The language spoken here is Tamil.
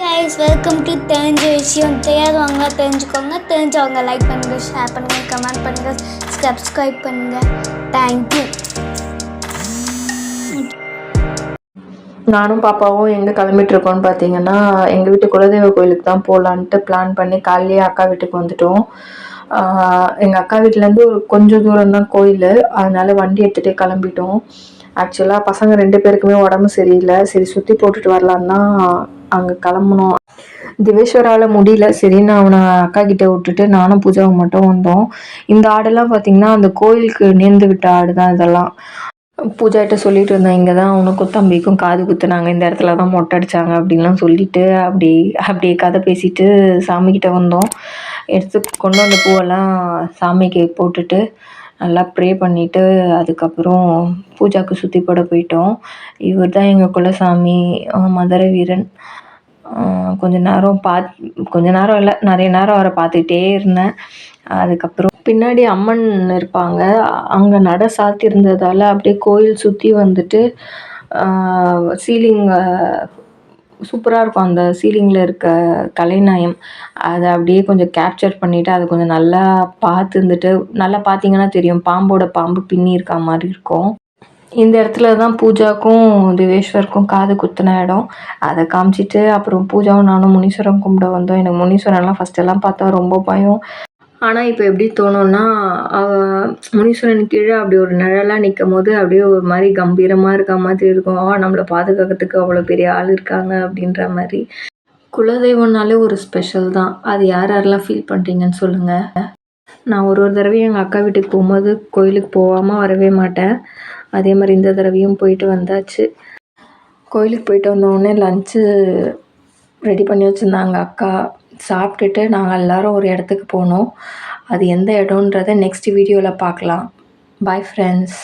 கைஸ் வெல்கம் டு தெரிஞ்ச விஷயம் தெரியாதவங்க தெரிஞ்சுக்கோங்க. தெரிஞ்சவங்க லைக் பண்ணுங்கள் ஷேர் பண்ணுங்கள் கமெண்ட் பண்ணுங்கள் சப்ஸ்கிரைப் பண்ணுங்கள் தேங்க்யூ நானும் பாப்பாவும் எங்கே கிளம்பிட்டுருக்கோம்னு பார்த்தீங்கன்னா எங்கள் வீட்டு குலதெய்வ கோயிலுக்கு தான் போகலான்ட்டு பிளான் பண்ணி காலையிலேயே அக்கா வீட்டுக்கு வந்துட்டோம். எங்கள் அக்கா வீட்டிலேருந்து ஒரு கொஞ்சம் தூரம் தான் கோயில். அதனால் வண்டி எடுத்துகிட்டே கிளம்பிட்டோம். ஆக்சுவலாக பசங்க ரெண்டு பேருக்குமே உடம்பு சரியில்லை. சரி சுற்றி போட்டுட்டு வரலான்னு தான் அங்கே கிளம்புனோம். திவேஸ்வரால் முடியல. சரி நான் அவனை அக்கா கிட்டே விட்டுட்டு நானும் பூஜாவை மட்டும் வந்தோம். இந்த ஆடெல்லாம் பார்த்தீங்கன்னா அந்த கோயிலுக்கு நேர்ந்து விட்ட ஆடு தான் இதெல்லாம் பூஜாட்ட சொல்லிட்டு இருந்தேன் இங்கே தான் அவனுக்கும் தம்பிக்கும் காது குத்துனாங்க. இந்த இடத்துல தான் மொட்டை அடிச்சாங்க அப்படின்லாம் சொல்லிட்டு அப்படி அப்படியே கதை பேசிட்டு சாமிக்கிட்ட வந்தோம். எடுத்து கொண்டு வந்த பூவெல்லாம் சாமிக்கு போட்டுட்டு நல்லா ப்ரே பண்ணிவிட்டு அதுக்கப்புறம் பூஜாக்கு சுற்றி போட போயிட்டோம். இவர் தான் எங்கள் குலசாமி மதுரை வீரன். கொஞ்ச நேரம் பாத் கொஞ்ச நேரம் இல்லை நிறைய நேரம் அவரை பார்த்துக்கிட்டே இருந்தேன். அதுக்கப்புறம் பின்னாடி அம்மன் இருப்பாங்க அங்கே நட சாத்தியிருந்ததால் அப்படியே கோயில் சுற்றி வந்துட்டு சீலிங் சூப்பராக இருக்கும். அந்த சீலிங்கில் இருக்க கலைநயம். அதை அப்படியே கொஞ்சம் கேப்சர் பண்ணிவிட்டு அதை கொஞ்சம் நல்லா பார்த்து இருந்துட்டு நல்லா பார்த்தீங்கன்னா தெரியும். பாம்போட பாம்பு பின்னி இருக்கா மாதிரி இருக்கும். இந்த இடத்துல தான் பூஜாக்கும் திவேஸ்வருக்கும் காது குத்தின இடம். அதை காமிச்சிட்டு அப்புறம் பூஜாவும் நானும் முனீஸ்வரம் கும்பிட வந்தோம். எனக்கு முனீஸ்வரன்லாம் ஃபஸ்ட்டெல்லாம் பார்த்தா ரொம்ப பயம். ஆனால் இப்போ எப்படி தோணும்னா அவ முனீஸ்வரன் கீழே அப்படி ஒரு நிழலாக நிற்கும் போது அப்படியே ஒரு மாதிரி கம்பீரமாக இருக்க மாதிரி இருக்கும். ஆ நம்மளை பாதுகாக்கிறதுக்கு அவ்வளோ பெரிய ஆள் இருக்காங்க அப்படின்ற மாதிரி. குலதெய்வம்னாலே ஒரு ஸ்பெஷல் தான். அது யார் யாரெல்லாம் ஃபீல் பண்ணுறீங்கன்னு சொல்லுங்கள் நான் ஒரு ஒரு தடவையும் எங்கள் அக்கா வீட்டுக்கு போகும்போது கோயிலுக்கு போகாமல் வரவே மாட்டேன். அதே மாதிரி இந்த தடவையும் போயிட்டு வந்தாச்சு. கோயிலுக்கு போயிட்டு வந்தோடனே லஞ்சு ரெடி பண்ணி வச்சுருந்தாங்க அக்கா. சாப்பிட்டுட்டு நாங்கள் எல்லாரும் ஒரு இடத்துக்கு போனோம். அது எந்த இடம்ன்றதை நெக்ஸ்ட் வீடியோவில் பார்க்கலாம். Bye friends